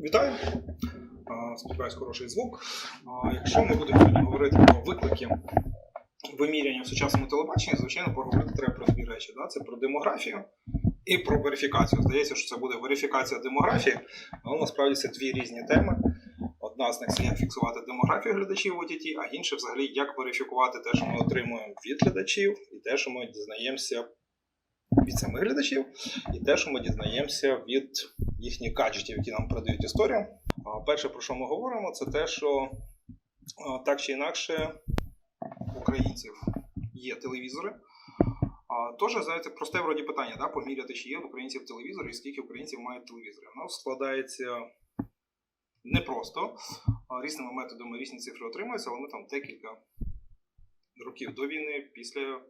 Вітаю! Сподіваюсь, хороший звук. Якщо ми будемо сьогодні говорити про виклики виміряння в сучасному телебаченні, звичайно, поговорити треба про дві речі. Да? Це про демографію і про верифікацію. Здається, що це буде верифікація демографії, але насправді це дві різні теми. Одна з них це як фіксувати демографію глядачів OTT, а інша взагалі як верифікувати те, що ми отримуємо від глядачів, і те, що ми дізнаємося від самих глядачів, і те, що ми дізнаємося від їхніх гаджетів, які нам передають історію. Перше, про що ми говоримо, це те, що так чи інакше українців є телевізори. Тож, знаєте, просте вроді питання, да, поміряти, чи є в українців телевізори і скільки українців мають телевізори. Воно складається непросто. Різними методами різні цифри отримуються, але ми там декілька років до війни, після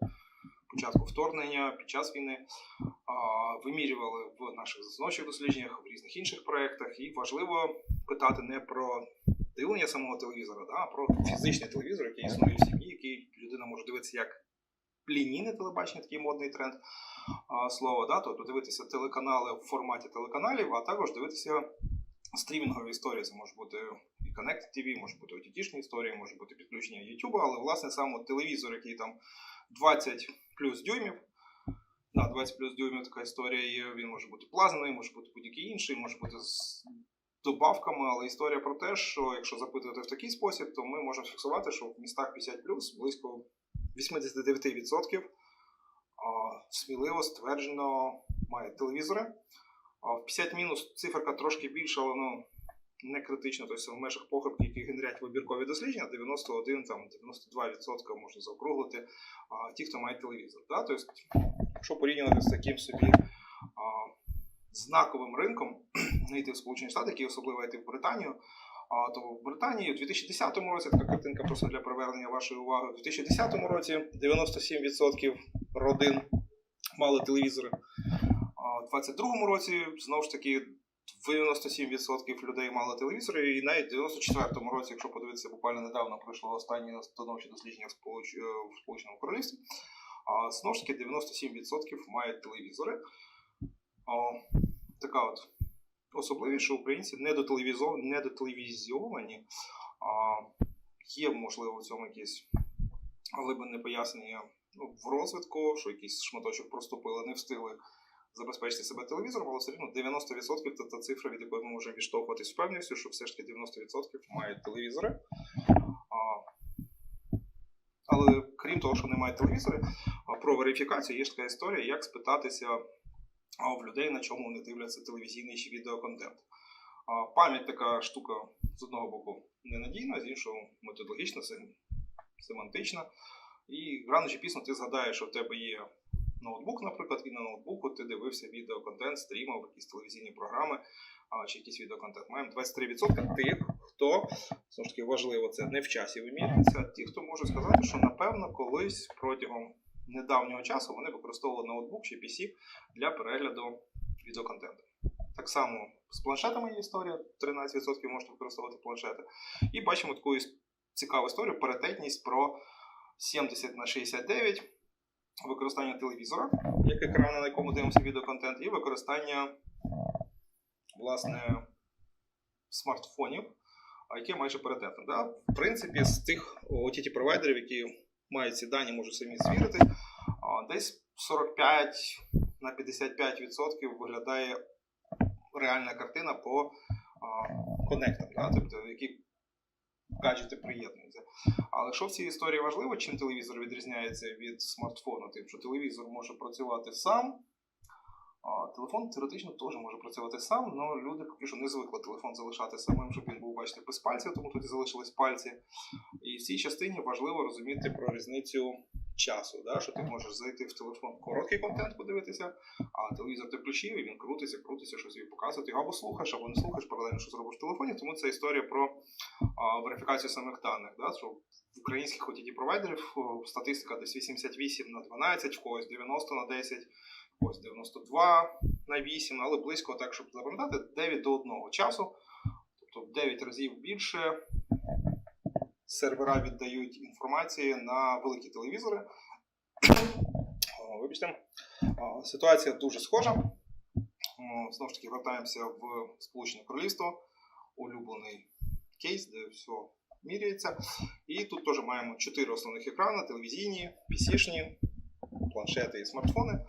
початку вторгнення, під час війни вимірювали в наших засновчих дослідженнях, в різних інших проєктах. І важливо питати не про дивлення самого телевізора, а про фізичний телевізор, який існує в сім'ї, який людина може дивитися як лінійне телебачення, такий модний тренд слова. Тобто дивитися телеканали в форматі телеканалів, а також дивитися стрімінгові історії. Це може бути Connect TV, може бути OTT-шні історії, може бути підключення YouTube, але власне саме телевізор, який там 20 плюс дюймів. Да, 20 плюс дюймів така історія є. Він може бути плазмений, може бути будь-який інший, може бути з добавками, але історія про те, що якщо запитувати в такий спосіб, то ми можемо фіксувати, що в містах 50 плюс близько 89% сміливо стверджено має телевізори. В 50 мінус циферка трошки більша, але ну, не критично, тобто в межах похибки, які генерять вибіркові дослідження, 91, там, 92% можна заокруглити а, ті, хто має телевізор. Да? Тобто, якщо порівнювати з таким собі а, знаковим ринком, не йти в Сполучені Штати, які особливо йти в Британію, а, то в Британії у 2010 році така картинка просто для привернення вашої уваги. У 2010 році 97% родин мали телевізори. У 22-му році знову ж таки 97% людей мали телевізори, і навіть в 94-му році, якщо подивитися, буквально недавно пройшло останнє становче дослідження е, в Сполученому Королівстві. А знову ж таки 97% мають телевізори. А, така от особливість, що українці недотелевізовані. А, є, можливо, в цьому якісь глибинне пояснення ну, в розвитку, що якийсь шматочок проступили, не встигли забезпечити себе телевізором, але все рівно 90% це та цифра, від якої ми можемо відштовхуватись з певністю, що все ж таки 90% мають телевізори. Але крім того, що не мають телевізори, про верифікацію є ж така історія, як спитатися в людей, на чому вони дивляться телевізійний чи відеоконтент. Пам'ять така штука з одного боку ненадійна, з іншого методологічна, сем- семантична. І рано чи пізно ти згадаєш, що в тебе є ноутбук, наприклад, і на ноутбуку ти дивився відеоконтент, стрімав, якісь телевізійні програми а, чи якийсь відеоконтент. Маємо 23% тих, хто знову ж таки важливо, це не в часі вимірюється, ті, хто може сказати, що напевно колись протягом недавнього часу вони використовували ноутбук чи PC для перегляду відеоконтенту. Так само з планшетами є історія, 13% можуть використовувати планшети. І бачимо таку цікаву історію, паритетність про 70 на 69 використання телевізора, як екрана, на якому дивимося відеоконтент, і використання власне смартфонів, яке майже паритетне. Да? В принципі, з тих ott провайдерів, які мають ці дані, можуть самі звірити, десь 45 на 55% виглядає реальна картина по коннектам, да? тобто які гаджети приєднуються. Але що в цій історії важливо, чим телевізор відрізняється від смартфону? Тим, що телевізор може працювати сам, а телефон теоретично теж може працювати сам, але люди поки що не звикли телефон залишати самим, щоб він був, бачите, без пальців, тому тоді залишились пальці. І в цій частині важливо розуміти про різницю часу, да? що ти можеш зайти в телефон короткий контент подивитися, а телевізор ти включив, і він крутиться, крутиться, щось тобі показує. Ти його або слухаєш, або не слухаєш, паралельно що зробиш в телефоні. Тому це історія про а, верифікацію самих даних. Да? Що в українських OTT провайдерів статистика десь 88 на 12, в когось 90 на 10, в когось 92 на 8, але близько так, щоб запам'ятати, 9 до 1 часу, тобто в 9 разів більше сервера віддають інформації на великі телевізори. Вибачте, ситуація дуже схожа. Знову ж таки, вертаємося в Сполучене Королівство, улюблений кейс, де все міряється. І тут теж маємо чотири основних екрани: телевізійні, PC-шні, планшети і смартфони.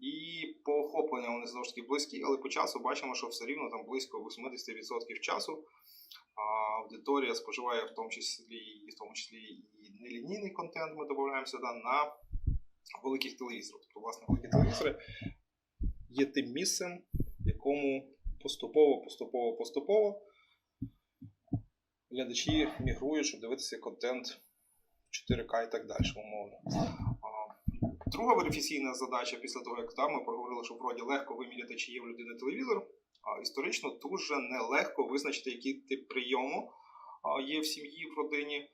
І по охопленню вони знову ж таки близькі, але по часу бачимо, що все рівно там близько 80% часу. А аудиторія споживає в тому числі і в тому числі і нелінійний контент. Ми додаємо сюди на великих телевізорах. Тобто, власне, великі телевізори є тим місцем, якому поступово, поступово, поступово глядачі мігрують, щоб дивитися контент 4К і так далі, умовно. Друга верифіційна задача після того, як там ми проговорили, що вроді легко виміряти, чи є в людини телевізор. Історично дуже нелегко визначити, який тип прийому є в сім'ї, в родині.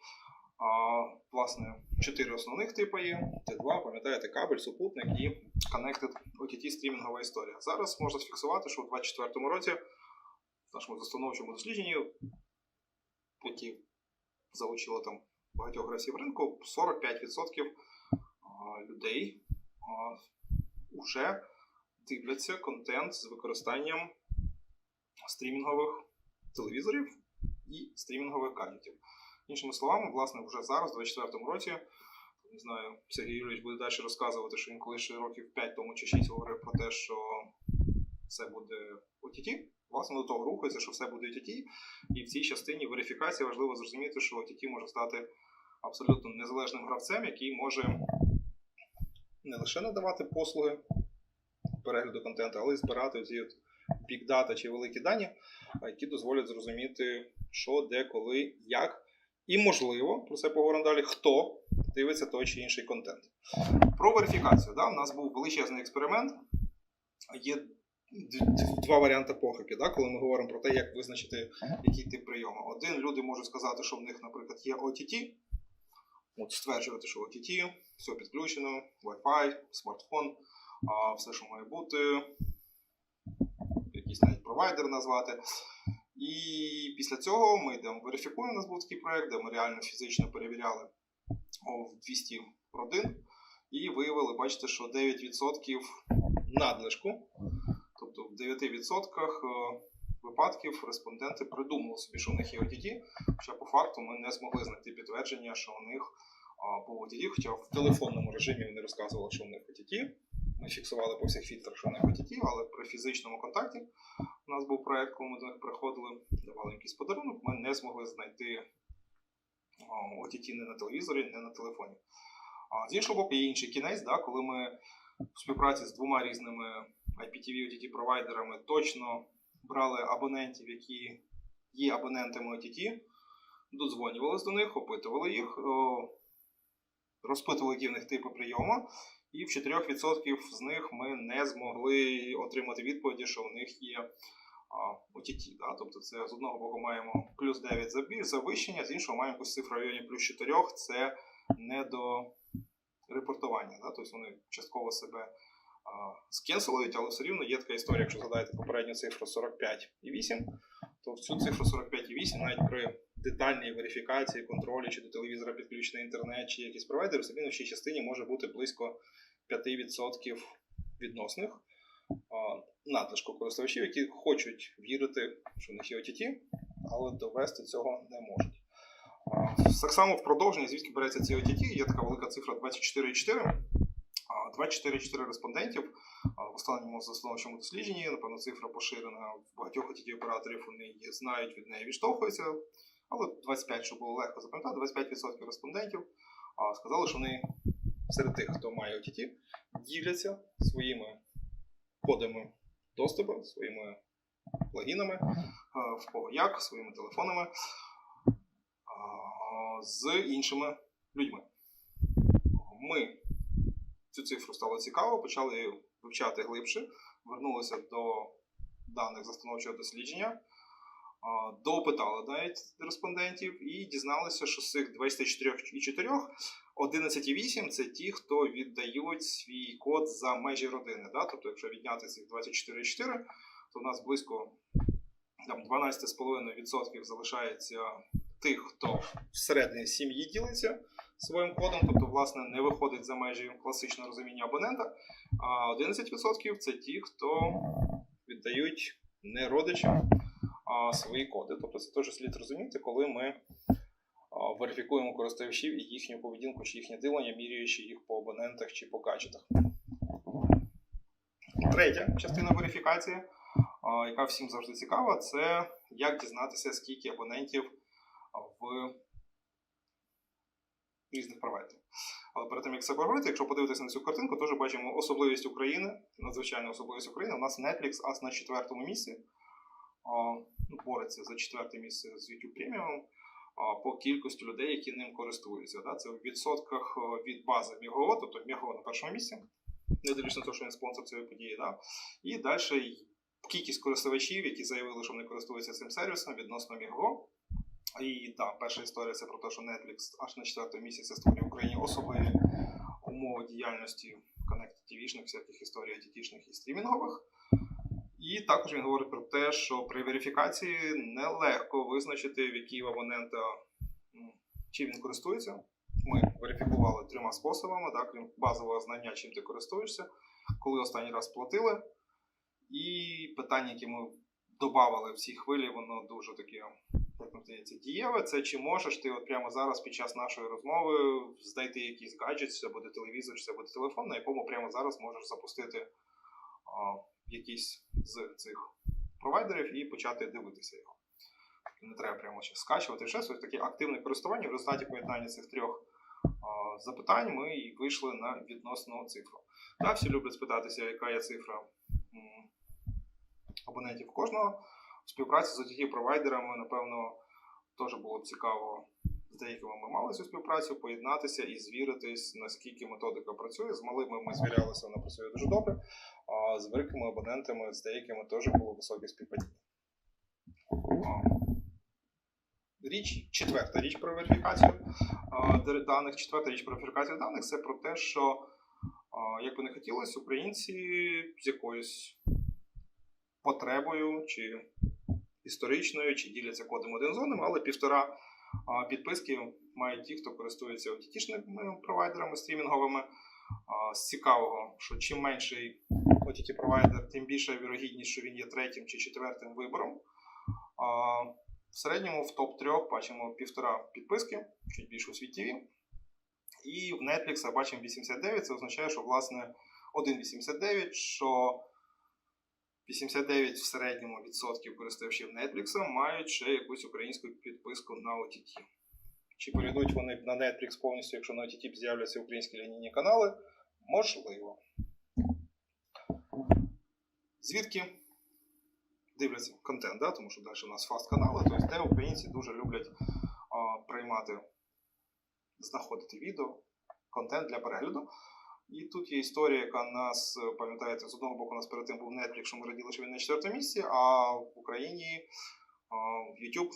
Власне, чотири основних типи є: Т2, пам'ятаєте, кабель, супутник і Connected OTT стрімінгова історія. Зараз можна сфіксувати, що у 2024 році в нашому застановчому дослідженні, які залучило там багатьох гравців ринку, 45% людей вже дивляться контент з використанням стрімінгових телевізорів і стрімінгових гаджетів. Іншими словами, власне, вже зараз, у 2024 році, не знаю, Сергій Юрійович буде далі розказувати, що він колись ще років 5 тому чи 6 говорив про те, що все буде OTT. Власне, до того рухається, що все буде OTT. І в цій частині верифікації важливо зрозуміти, що OTT може стати абсолютно незалежним гравцем, який може не лише надавати послуги перегляду контенту, але й збирати ці big data чи великі дані, які дозволять зрозуміти, що, де, коли, як. І, можливо, про це поговоримо далі, хто дивиться той чи інший контент. Про верифікацію. Да? У нас був величезний експеримент. Є два варіанти похибки, да? коли ми говоримо про те, як визначити, який тип прийому. Один люди можуть сказати, що в них, наприклад, є OTT, от стверджувати, що OTT, все підключено, Wi-Fi, смартфон, все, що має бути, якийсь навіть провайдер назвати. І після цього ми йдемо верифікуємо. У нас був такий проект, де ми реально фізично перевіряли в 200 родин і виявили, бачите, що 9% надлишку. Тобто в 9% е, випадків респонденти придумали собі, що в них є OTT, хоча по факту ми не змогли знайти підтвердження, що у них був OTT, хоча в телефонному режимі вони розказували, що у них OTT. Ми фіксували по всіх фільтрах, що них OTT, але при фізичному контакті у нас був проект, коли ми до них приходили, давали якийсь подарунок, ми не змогли знайти OTT не на телевізорі, не на телефоні. А з іншого боку, є інший кінець, да, коли ми в співпраці з двома різними IPTV OTT провайдерами точно брали абонентів, які є абонентами OTT, додзвонювалися до них, опитували їх, розпитували, які в них типи прийому, і в 4% з них ми не змогли отримати відповіді, що у них є OTT. Да? Тобто це з одного боку маємо плюс 9 забі- завищення, з іншого маємо якусь цифру в районі плюс 4, це не до репортування. Да? Тобто вони частково себе скенселують, але все рівно є така історія, якщо згадаєте попередню цифру 45,8, то в цю цифру 45,8 навіть при детальній верифікації, контролі, чи до телевізора підключений інтернет, чи якийсь провайдер, все рівно в цій частині може бути близько 5% відносних надлишку користувачів, які хочуть вірити, що в них є OTT, але довести цього не можуть. Так само в продовженні, звідки береться ці OTT, є така велика цифра 24,4. А, 24,4 респондентів в останньому застановчому дослідженні, напевно, цифра поширена в багатьох OTT операторів, вони її знають, від неї відштовхуються. Але 25, щоб було легко запам'ятати, 25% респондентів сказали, що вони серед тих, хто має OTT, діляться своїми кодами доступу, своїми плагінами, в кого як, своїми телефонами з іншими людьми. Ми цю цифру стало цікаво, почали вивчати глибше, вернулися до даних застановчого дослідження, а, доопитали навіть респондентів і дізналися, що з цих 24,4 11,8 це ті, хто віддають свій код за межі родини. Да? Тобто, якщо відняти цих 24,4, то у нас близько там, 12,5% залишається тих, хто всередині сім'ї ділиться своїм кодом, тобто, власне, не виходить за межі класичного розуміння абонента. А 11% це ті, хто віддають не родичам свої коди. Тобто це теж слід розуміти, коли ми а, верифікуємо користувачів і їхню поведінку чи їхнє ділення, міряючи їх по абонентах чи по гаджетах. Третя частина верифікації, а, яка всім завжди цікава, це як дізнатися, скільки абонентів в різних провайдерів. Але перед тим, як це поговорити, якщо подивитися на цю картинку, теж бачимо особливість України, надзвичайну особливість України. У нас Netflix аж на четвертому місці. Ну, Бореться за четверте місце з YouTube Premium по кількості людей, які ним користуються. Да? Це в відсотках е, від бази Міго, тобто Міго на першому місці, не дивлячись на те, що він спонсор цієї події. Да? І далі кількість користувачів, які заявили, що вони користуються цим сервісом відносно Міго. І так, перша історія це про те, що Netflix аж на четвертому місяці створює в Україні особливі умови діяльності Connect TV-шних, всяких історій айтішних і стрімінгових. І також він говорить про те, що при верифікації нелегко визначити, в який абонента чим він користується. Ми верифікували трьома способами, так, крім базового знання, чим ти користуєшся, коли останній раз платили. І питання, які ми додавали в цій хвилі, воно дуже таке здається, дієве, це чи можеш ти от прямо зараз під час нашої розмови знайти якийсь гаджет, це буде телевізор, чи це буде телефон, на якому прямо зараз можеш запустити якийсь з цих провайдерів і почати дивитися його. Не треба прямо ще скачувати щось. Таке активне користування. В результаті поєднання цих трьох а, запитань ми і вийшли на відносну цифру. Та, всі люблять спитатися, яка є цифра м, абонентів кожного співпраці з OTT провайдерами, напевно, теж було б цікаво. З деякими ми мали цю співпрацю, поєднатися і звіритись, наскільки методика працює. З малими ми звірялися, вона працює дуже добре. А з великими абонентами, з деякими теж було високе співпадіння. Річ, четверта річ про верифікацію даних. Четверта річ про верифікацію даних це про те, що, як би не хотілося, українці з якоюсь потребою чи історичною, чи діляться кодом один з одним, але півтора підписки мають ті, хто користується OTT-шними провайдерами стрімінговими. З цікавого, що чим менший OTT-провайдер, тим більша вірогідність, що він є третім чи четвертим вибором. В середньому в топ-3 бачимо півтора підписки, чуть більше у світі. І в Netflix бачимо 89, це означає, що власне 1,89, що 89 в середньому відсотків користувачів Netflix мають ще якусь українську підписку на OTT. Чи перейдуть вони на Netflix повністю, якщо на OTT з'являться українські лінійні канали? Можливо. Звідки дивляться контент, да? тому що далі у нас фаст канали, тобто де українці дуже люблять а, приймати, знаходити відео, контент для перегляду. І тут є історія, яка нас, е, пам'ятаєте, з одного боку, у нас перед тим був Netflix, що ми раділи, що він на четвертому місці, а в Україні YouTube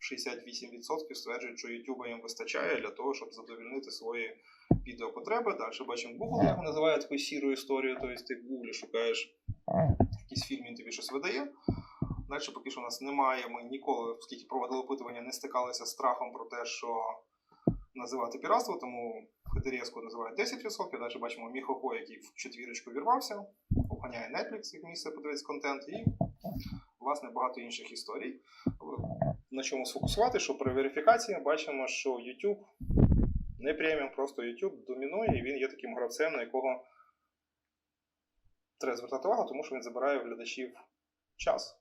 68% стверджують, що YouTube їм вистачає для того, щоб задовільнити свої відеопотреби. Далі бачимо Google, як називає таку сіру історію, тобто ти в Google шукаєш якийсь фільм, він тобі щось видає. Далі поки що у нас немає, ми ніколи, оскільки проводили опитування, не стикалися з страхом про те, що називати піратство, тому Хетерєску називають 10%, далі бачимо Міхохо, який в четвірочку вірвався, обганяє Netflix, як місце подивитися контент, і, власне, багато інших історій. На чому сфокусувати, що при верифікації бачимо, що YouTube не преміум, просто YouTube домінує, і він є таким гравцем, на якого треба звертати увагу, тому що він забирає в глядачів час.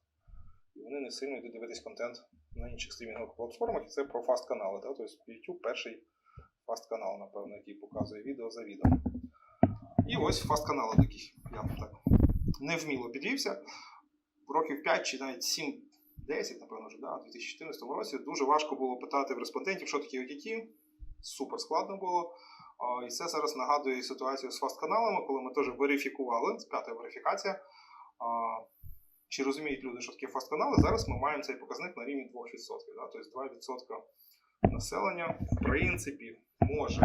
І вони не сильно йдуть дивитись контент на інших стрімінгових платформах, і це про фаст-канали. Тобто YouTube перший фаст-канал, напевно, який показує відео за відео. І ось фаст-канали такі. Я так невміло підвівся. Років 5 чи навіть 7-10, напевно, вже, да, у 2014 році дуже важко було питати в респондентів, що таке OTT. Супер складно було. І це зараз нагадує ситуацію з фаст-каналами, коли ми теж верифікували, п'ята верифікація. Чи розуміють люди, що таке фаст-канали? Зараз ми маємо цей показник на рівні 2%. Да? Тобто 2% населення, в принципі, може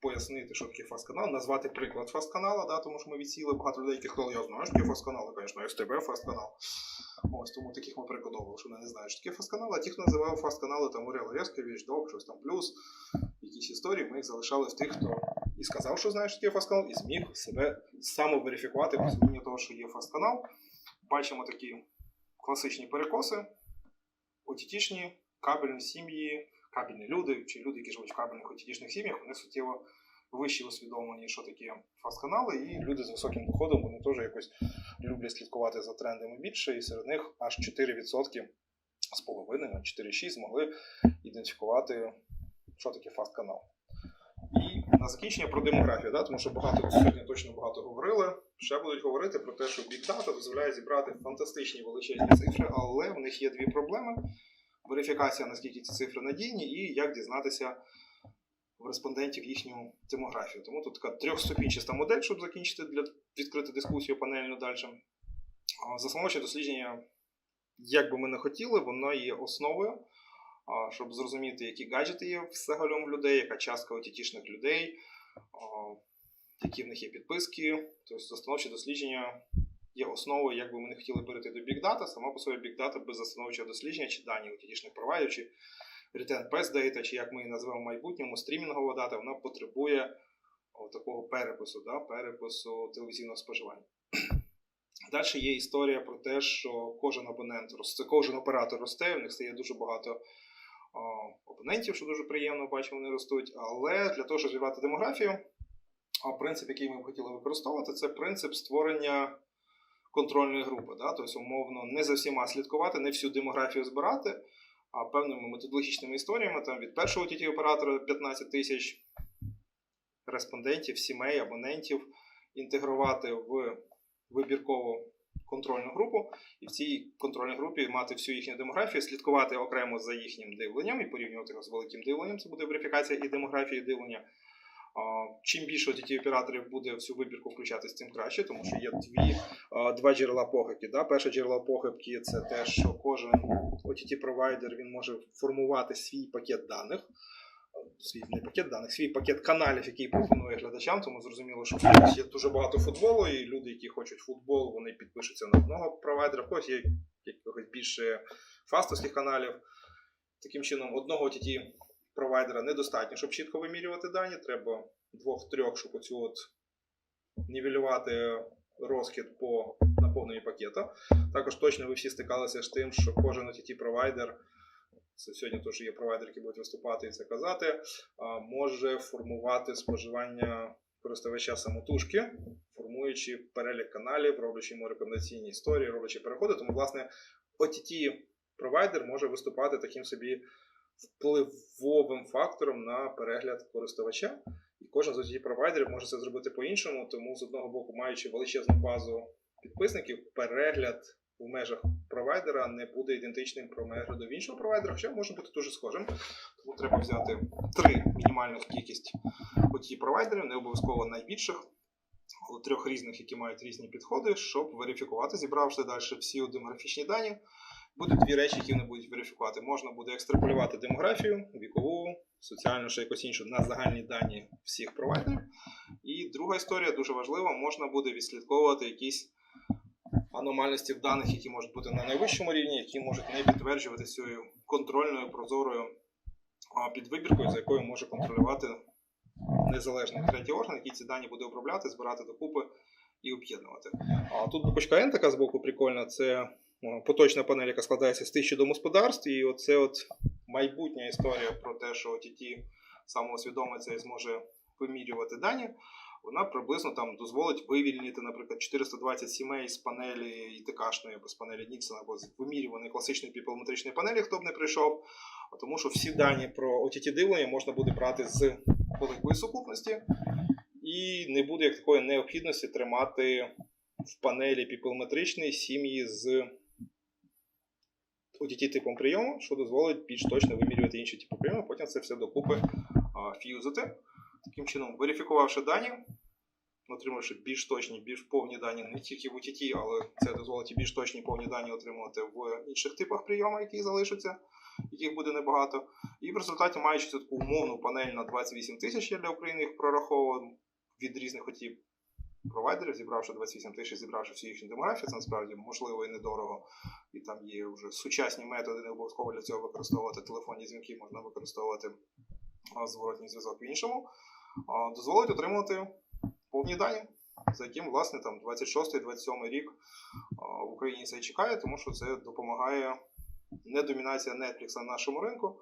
пояснити, що таке фаст-канал, назвати приклад фаст-канала, да? тому що ми відсіли багато людей, які сказали, я знаю, що таке фаст-канал, звісно, СТБ фаст-канал. Ось тому таких ми прикодовували, що вони не знають, що таке фаст-канал, а ті, хто називав фаст-канали, там Орел Резкович, Док, щось там плюс, якісь історії, ми їх залишали в тих, хто і сказав, що знає, що таке фаст-канал, і зміг себе самоверифікувати в розумінні того, що є фаст-канал. бачимо такі класичні перекоси, отітішні, кабельні сім'ї, кабельні люди, чи люди, які живуть в кабельних отітішних сім'ях, вони суттєво вищі усвідомлені, що таке фаст-канали, і люди з високим доходом вони теж якось люблять слідкувати за трендами більше, і серед них аж 4% з половиною, 4,6 змогли ідентифікувати, що таке фаст-канал. І на закінчення про демографію, да, тому що багато сьогодні точно багато говорили. Ще будуть говорити про те, що Data дозволяє зібрати фантастичні величезні цифри, але в них є дві проблеми: верифікація, наскільки ці цифри надійні, і як дізнатися в респондентів їхню демографію. Тому тут така трьохступінчаста модель, щоб закінчити для відкрити дискусію панельну далі. А дослідження, як би ми не хотіли, воно є основою щоб зрозуміти, які гаджети є взагалом в людей, яка частка отітішних людей, які в них є підписки. Тобто застановче дослідження є основою, як би ми не хотіли перейти до Big Data, сама по собі Big Data без застановчого дослідження, чи дані отітішних провайдерів, чи Return Pass Data, чи як ми її назвемо в майбутньому, стрімінгова дата, вона потребує такого перепису, да, перепису телевізійного споживання. Далі є історія про те, що кожен абонент росте, кожен оператор росте, в них стає дуже багато а, опонентів, що дуже приємно, бачимо, вони ростуть. Але для того, щоб звірвати демографію, принцип, який ми б хотіли використовувати, це принцип створення контрольної групи. Да? Тобто, умовно, не за всіма слідкувати, не всю демографію збирати, а певними методологічними історіями там, від першого tt оператора 15 тисяч респондентів, сімей, абонентів інтегрувати в вибіркову контрольну групу, і в цій контрольній групі мати всю їхню демографію, слідкувати окремо за їхнім дивленням і порівнювати його з великим дивленням. Це буде верифікація і демографії дивлення. Чим більше OTT операторів буде в цю вибірку включатись, тим краще, тому що є дві, два джерела похибки. Да? Перше джерело похибки це те, що кожен OTT-провайдер він може формувати свій пакет даних. Свій не пакет даних, свій пакет каналів, який пропонує глядачам, тому зрозуміло, що є дуже багато футболу, і люди, які хочуть футбол, вони підпишуться на одного провайдера, в когось є якихось більше фастовських каналів. Таким чином, одного TT провайдера недостатньо, щоб чітко вимірювати дані. Треба двох-трьох, щоб оцю от нівелювати розхід по наповненню пакета. Також точно ви всі стикалися з тим, що кожен OTT провайдер це сьогодні теж є провайдери, які будуть виступати і це казати, може формувати споживання користувача самотужки, формуючи перелік каналів, роблячи йому рекомендаційні історії, роблячи переходи. Тому, власне, OTT провайдер може виступати таким собі впливовим фактором на перегляд користувача. І кожен з OTT провайдерів може це зробити по-іншому, тому з одного боку, маючи величезну базу підписників, перегляд в межах провайдера не буде ідентичним перегляду в іншого провайдера, хоча може бути дуже схожим. Тому треба взяти три мінімальних кількість OTT провайдерів, не обов'язково найбільших, але трьох різних, які мають різні підходи, щоб верифікувати, зібравши далі всі демографічні дані. Будуть дві речі, які вони будуть верифікувати. Можна буде екстраполювати демографію, вікову, соціальну ще якось іншу на загальні дані всіх провайдерів. І друга історія дуже важлива, можна буде відслідковувати якісь аномальності в даних, які можуть бути на найвищому рівні, які можуть не підтверджувати цією контрольною прозорою підвибіркою, за якою може контролювати незалежний третій орган, який ці дані буде обробляти, збирати докупи і об'єднувати. А тут буквочка N така з боку прикольна. Це поточна панель, яка складається з тисячі домогосподарств, і оце от майбутня історія про те, що OTT самоусвідомиться і зможе вимірювати дані вона приблизно там дозволить вивільнити, наприклад, 420 сімей з панелі ІТКшної або з панелі Ніксона, або з вимірюваної класичної піпелометричної панелі, хто б не прийшов, тому що всі дані про OTT дивлення можна буде брати з великої сукупності, і не буде як такої необхідності тримати в панелі піпелометричної сім'ї з OTT типом прийому, що дозволить більш точно вимірювати інші типи прийому, потім це все докупи а, ф'юзити. Таким чином, верифікувавши дані, отримавши більш точні, більш повні дані не тільки в UTT, але це дозволить більш точні повні дані отримувати в інших типах прийому, які залишаться, яких буде небагато. І в результаті, маючи таку умовну панель на 28 тисяч, я для України їх прораховував від різних отіп провайдерів, зібравши 28 тисяч, зібравши всю їхню демографію, це насправді можливо і недорого. І там є вже сучасні методи, не обов'язково для цього використовувати телефонні дзвінки, можна використовувати зворотній зв'язок в іншому. Дозволить отримувати повні дані, за яким, власне, там 26-27 рік в Україні це чекає, тому що це допомагає не домінація Netflix на нашому ринку,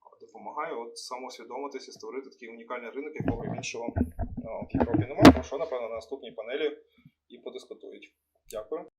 а допомагає от самосвідомитися, створити такий унікальний ринок, якого іншого. Ну, Кіпровки немає, про що, напевно, на наступній панелі і подискутують. Дякую.